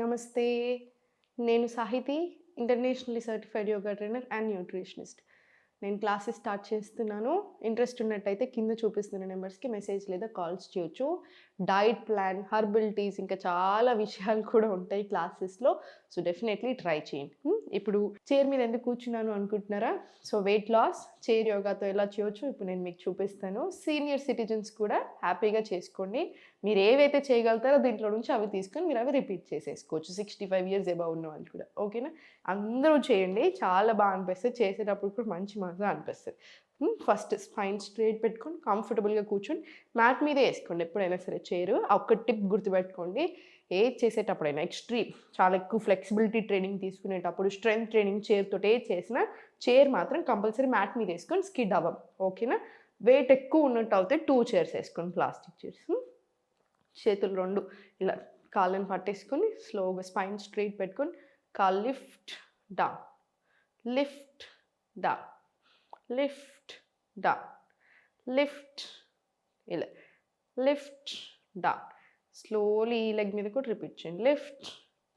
నమస్తే. నేను Sahithi internationally certified yoga trainer and nutritionist. నేను క్లాసెస్ స్టార్ట్ చేస్తున్నాను. ఇంట్రెస్ట్ ఉన్నట్టయితే కింద చూపిస్తున్న నెంబర్స్కి మెసేజ్ లేదా కాల్స్ చేయొచ్చు. డైట్ ప్లాన్ హర్బల్ టీస్ ఇంకా చాలా విషయాలు కూడా ఉంటాయి క్లాసెస్లో. సో డెఫినెట్లీ ట్రై చేయండి. ఇప్పుడు చైర్ మీద ఎందుకు కూర్చున్నాను అనుకుంటున్నారా? సో వెయిట్ లాస్ చైర్ యోగాతో ఎలా చేయొచ్చు ఇప్పుడు నేను మీకు చూపిస్తాను. సీనియర్ సిటిజన్స్ కూడా హ్యాపీగా చేసుకోండి. మీరు ఏవైతే చేయగలుగుతారో దీంట్లో నుంచి అవి తీసుకొని మీరు అవి రిపీట్ చేసేసుకోవచ్చు. సిక్స్టీ ఫైవ్ ఇయర్స్ ఎబవ్ ఉన్న వాళ్ళు కూడా. ఓకేనా? అందరూ చేయండి. చాలా బాగా అనిపిస్తుంది. చేసేటప్పుడు కూడా మంచి మజా అనిపిస్తుంది. ఫస్ట్ స్పైన్ స్ట్రేట్ పెట్టుకొని కంఫర్టబుల్గా కూర్చొని మ్యాట్ మీదే వేసుకోండి. ఎప్పుడైనా సరే చైర్ ఒక్క టిప్ గుర్తుపెట్టుకోండి. ఏది చేసేటప్పుడైనా ఎక్స్ట్రీమ్ చాలా ఎక్కువ ఫ్లెక్సిబిలిటీ ట్రైనింగ్ తీసుకునేటప్పుడు స్ట్రెంగ్త్ ట్రైనింగ్ చైర్ తోటి ఏది చేసినా చైర్ మాత్రం కంపల్సరీ మ్యాట్ మీద వేసుకొని స్కిడ్ అవ్వం. ఓకేనా? వెయిట్ ఎక్కువ ఉన్నట్టు అవుతే టూ చైర్స్ వేసుకోండి ప్లాస్టిక్ చైర్స్ చేతులు రెండు ఇలా కాళ్ళని పట్టేసుకొని స్లోగా స్పైన్ స్ట్రైట్ పెట్టుకొని call lift down lift down lift down lift ఇలా. లిఫ్ట్ డౌన్ స్లోలీ ఈ లెగ్ మీద కూడా రిపీట్ చేయండి. లిఫ్ట్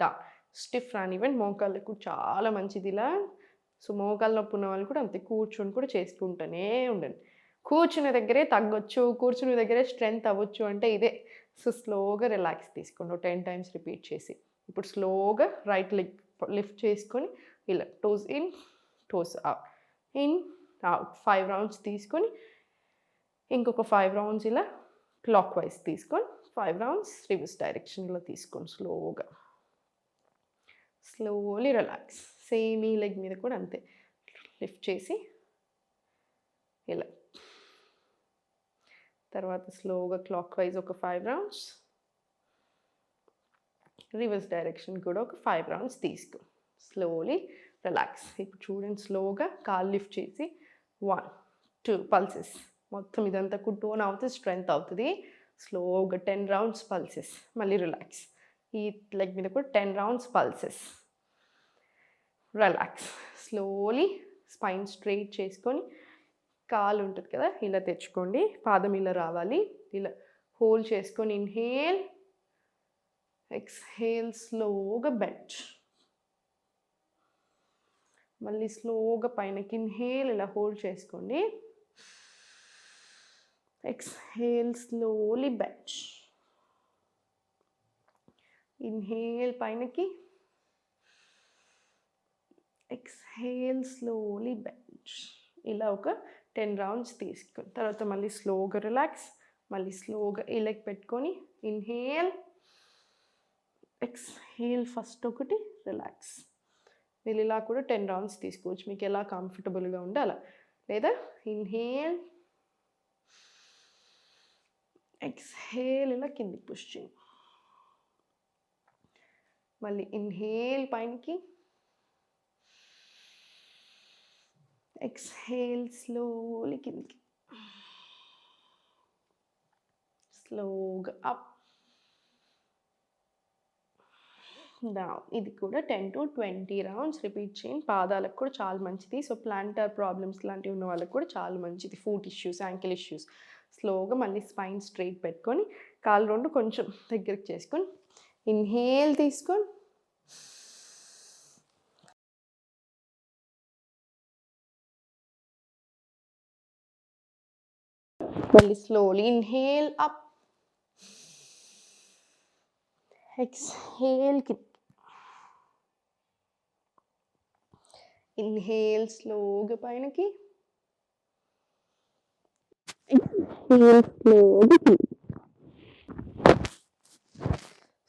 డౌన్ స్టిఫ్ రానివ్వండి మోకాళ్ళకు కూడా చాలా మంచిది ఇలా. సో మోకాళ్ళ నొప్పి ఉన్న వాళ్ళు కూడా అంతే. కూర్చొని కూడా చేసుకుంటూనే ఉండండి. కూర్చున్న దగ్గరే తగ్గొచ్చు. కూర్చున్న దగ్గరే స్ట్రెంగ్త్ అవ్వచ్చు అంటే ఇదే. సో స్లోగా రిలాక్స్ తీసుకోండి. టెన్ టైమ్స్ రిపీట్ చేసి. ఇప్పుడు స్లోగా రైట్ లెగ్ లిఫ్ట్ చేసుకొని ఇలా. Toes in toes out in five rounds తీసుకొని ఇంకొక ఫైవ్ రౌండ్స్ ఇలా క్లాక్ వైజ్ తీసుకొని ఫైవ్ రౌండ్స్ రివర్స్ డైరెక్షన్లో తీసుకొని స్లోగా స్లోలీ రిలాక్స్ సేమ్ ఈ లెగ్ మీద కూడా అంతే. లిఫ్ట్ చేసి ఇలా. తర్వాత స్లోగా క్లాక్ వైజ్ ఒక ఫైవ్ రౌండ్స్ రివర్స్ డైరెక్షన్ కూడా ఒక ఫైవ్ రౌండ్స్ తీసుకో. స్లోలీ రిలాక్స్ ఇప్పుడు చూడండి స్లోగా కాల్ లిఫ్ట్ చేసి వన్ టూ పల్సెస్ మొత్తం ఇదంతా కుట్టుకొని అవుతుంది స్ట్రెంగ్త్ అవుతుంది. స్లోగా టెన్ రౌండ్స్ పల్సెస్ మళ్ళీ రిలాక్స్ ఈ లెగ్ మీద కూడా ten rounds pulses relax slowly spine straight చేసుకొని కాలు ఉంటుంది కదా ఇలా తెచ్చుకోండి. పాదం ఇలా రావాలి. ఇలా హోల్డ్ చేసుకొని ఇన్హేల్ ఎక్స్హేల్ స్లోగా బెంచ్ మళ్ళీ స్లోగా పైనకి ఇన్హేల్ ఇలా హోల్డ్ చేసుకోండి. ఎక్స్హేల్ స్లోలీ బెంచ్ ఇన్హేల్ పైనకి. ఎక్స్హేల్ స్లోలీ బెంచ్ ఇలా ఒక టెన్ రౌండ్స్ తీసుకొని తర్వాత మళ్ళీ స్లోగా రిలాక్స్ మళ్ళీ స్లోగా ఈ పెట్టుకొని ఇన్హేల్ ఎక్స్హేల్ ఫస్ట్ ఒకటి రిలాక్స్ మీరు ఇలా కూడా టెన్ రౌండ్స్ తీసుకోవచ్చు. మీకు ఎలా కంఫర్టబుల్గా ఉంటే అలా. లేదా ఇన్హేల్ ఎక్స్హేల్ ఇలా కిందికి పుష్ చేయండి మళ్ళీ ఇన్హేల్ పైనకి. ఎక్స్హేల్ స్లోలీ కిందికి. స్లోగా అప్ డౌన్ ఇది కూడా ten to twenty rounds repeat చేయండి పాదాలకు కూడా చాలా మంచిది. సో ప్లాంటర్ ప్రాబ్లమ్స్ లాంటివి ఉన్న వాళ్ళకి కూడా చాలా మంచిది. ఫూట్ ఇష్యూస్ యాంకిల్ ఇష్యూస్ స్లోగా మళ్ళీ స్పైన్ స్ట్రైట్ పెట్టుకొని కాలు రెండు కొంచెం దగ్గరికి చేసుకొని ఇన్హేల్ తీసుకొని మళ్ళీ స్లోలీ ఇన్హేల్ అప్ ఎక్స్హేల్ కింద. ఇన్హేల్ స్లోగా పైనకి. ఎక్స్హేల్ స్లోగా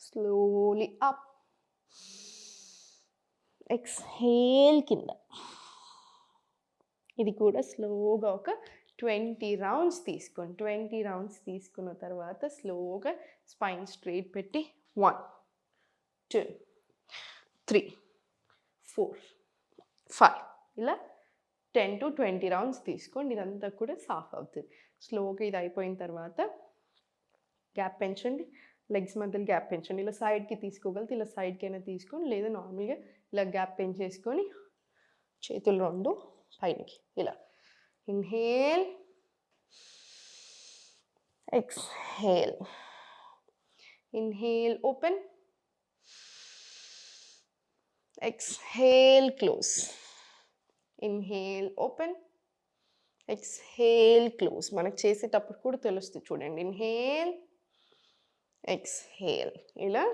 స్లోలీ అప్ ఎక్స్హేల్ కింద. ఇది కూడా స్లోగా ఒక ట్వంటీ రౌండ్స్ తీసుకోండి ట్వంటీ రౌండ్స్ తీసుకున్న తర్వాత స్లోగా స్పైన్ స్ట్రైట్ పెట్టి one two three four five ఇలా టెన్ టు ట్వంటీ రౌండ్స్ తీసుకోండి. ఇదంతా కూడా సాఫ్ అవుతుంది. స్లోగా ఇది అయిపోయిన తర్వాత గ్యాప్ పెంచండి. లెగ్స్ మధ్యలో గ్యాప్ పెంచండి. ఇలా సైడ్కి తీసుకోగలితే ఇలా సైడ్కి అయినా తీసుకోండి. లేదా నార్మల్గా ఇలా గ్యాప్ పెంచేసుకొని చేతులు రెండు పైనకి. ఇలా. Inhale. Exhale. Inhale. Open. Exhale. Close. Inhale open exhale close మనకు చేసేటప్పుడు కూడా తెలుస్తుంది చూడండి. ఇన్హేల్ ఎక్స్హేల్ ఇలా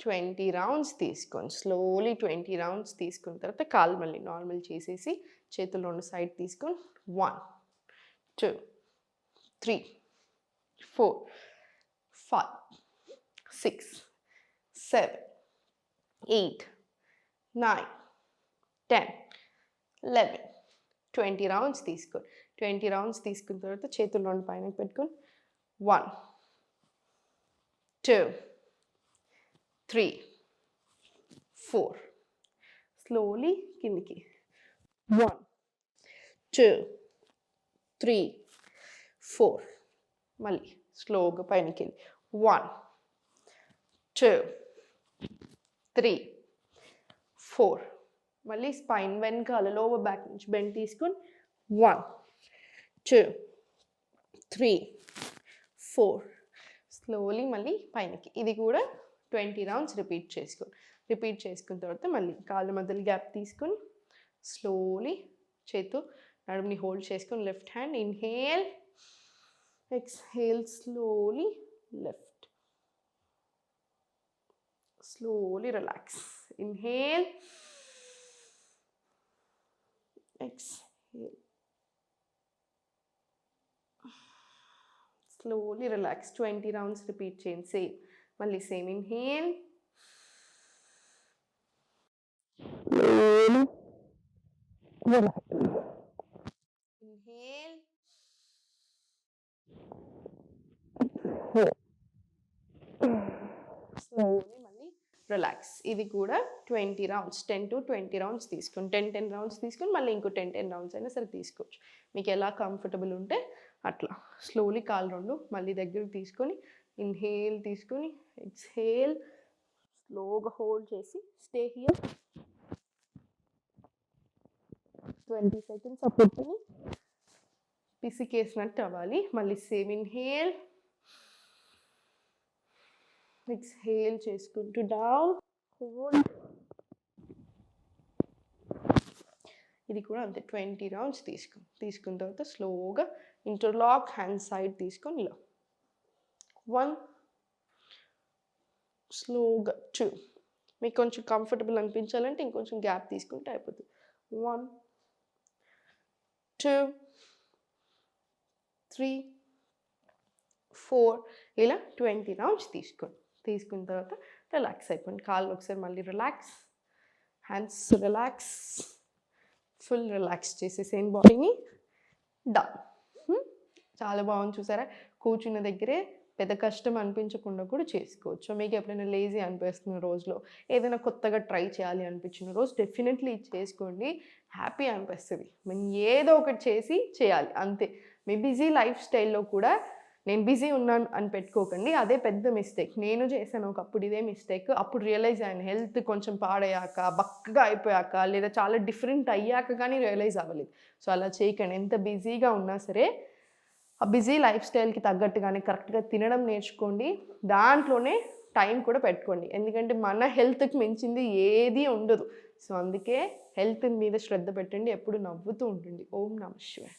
ట్వంటీ రౌండ్స్ తీసుకోండి. స్లోలీ ట్వంటీ రౌండ్స్ తీసుకున్న తర్వాత కాలు మళ్ళీ నార్మల్ చేసేసి చేతులు రెండు సైడ్ తీసుకొని one two three four five six seven eight nine ten eleven. Twenty rounds తీసుకోండి ట్వంటీ రౌండ్స్ తీసుకున్న తర్వాత చేతులు రెండు పైన పెట్టుకొని one two three four. Slowly కిందికి. One two three four. మళ్ళీ స్లోగా పైనకి వెళ్ళి వన్ టూ త్రీ ఫోర్. మళ్ళీ స్పైన్ వెనకాల లోవర్ బ్యాక్ నుంచి బెండ్ తీసుకొని one two three four slowly మళ్ళీ పైనకి. ఇది కూడా ట్వంటీ రౌండ్స్ రిపీట్ చేసుకొని రిపీట్ చేసుకున్న తర్వాత మళ్ళీ కాళ్ళ మధ్యలో గ్యాప్ తీసుకొని స్లోలీ చేతు నడుముని హోల్డ్ చేసుకొని left hand inhale exhale slowly left slowly relax inhale exhale slowly relax twenty rounds repeat చేయండి సేమ్ మళ్ళీ సేమ్ ఇన్హేల్ ఇన్హేల్ స్లోలీ మళ్ళీ రిలాక్స్ ఇది కూడా twenty rounds ten to twenty rounds తీసుకుని టెన్ టెన్ రౌండ్స్ తీసుకుని మళ్ళీ ఇంకో టెన్ టెన్ రౌండ్స్ అయినా సరే తీసుకోవచ్చు. మీకు ఎలా కంఫర్టబుల్ ఉంటే అట్లా. స్లోలీ కాలు రెండు మళ్ళీ దగ్గరికి తీసుకొని ఇన్హేల్ తీసుకొని ఎక్స్హేల్ స్లోగా హోల్డ్ చేసి స్టే హియర్ ట్వంటీ సెకండ్స్ అప్పుడు పిసికేసినట్టు అవ్వాలి. మళ్ళీ సేమ్ ఇన్హేల్ ఎక్స్హేల్ చేసుకుంటూ డౌన్ హోల్డ్ ఇది కూడా అంతే ట్వంటీ రౌండ్స్ తీసుకో తీసుకున్న తర్వాత స్లోగా ఇంటర్లాక్ హ్యాండ్ సైడ్ తీసుకొని ఇలా. వన్ స్లోగా టూ మీకు కొంచెం కంఫర్టబుల్ అనిపించాలంటే ఇంకొంచెం గ్యాప్ తీసుకుంటే అయిపోతుంది. వన్ టూ త్రీ ఫోర్ ఇలా ట్వంటీ రౌండ్స్ తీసుకోండి. తీసుకున్న తర్వాత రిలాక్స్ అయిపోయింది. కాళ్ళు ఒకసారి మళ్ళీ relax hands relax full relax చేసేసేం బాడీని డన్ చాలా బాగుంది చూసారా? కూర్చున్న దగ్గరే పెద్ద కష్టం అనిపించకుండా కూడా చేసుకోవచ్చు. మీకు ఎప్పుడైనా లేజీ అనిపిస్తున్న రోజులో ఏదైనా కొత్తగా ట్రై చేయాలి అనిపించిన రోజు డెఫినెట్లీ చేసుకోండి. హ్యాపీ అనిపిస్తుంది. మేము ఏదో ఒకటి చేసి చేయాలి అంతే. మీ బిజీ లైఫ్ స్టైల్లో కూడా నేను బిజీ ఉన్నాను అని పెట్టుకోకండి అదే పెద్ద మిస్టేక్. నేను చేశాను ఒకప్పుడు ఇదే మిస్టేక్. అప్పుడు రియలైజ్ అయ్యాను. హెల్త్ కొంచెం పాడయ్యాక బక్కగా అయిపోయాక లేదా చాలా డిఫరెంట్ అయ్యాక కానీ రియలైజ్ అవ్వలేదు. సో అలా చేయకండి. ఎంత బిజీగా ఉన్నా సరే ఆ బిజీ లైఫ్ స్టైల్కి తగ్గట్టుగానే కరెక్ట్గా తినడం నేర్చుకోండి. దాంట్లోనే టైం కూడా పెట్టుకోండి. ఎందుకంటే మన హెల్త్కి మించింది ఏది ఉండదు. సో అందుకే హెల్త్ మీద శ్రద్ధ పెట్టండి. ఎప్పుడు నవ్వుతూ ఉంటుంది ఓం నమ శివాయ.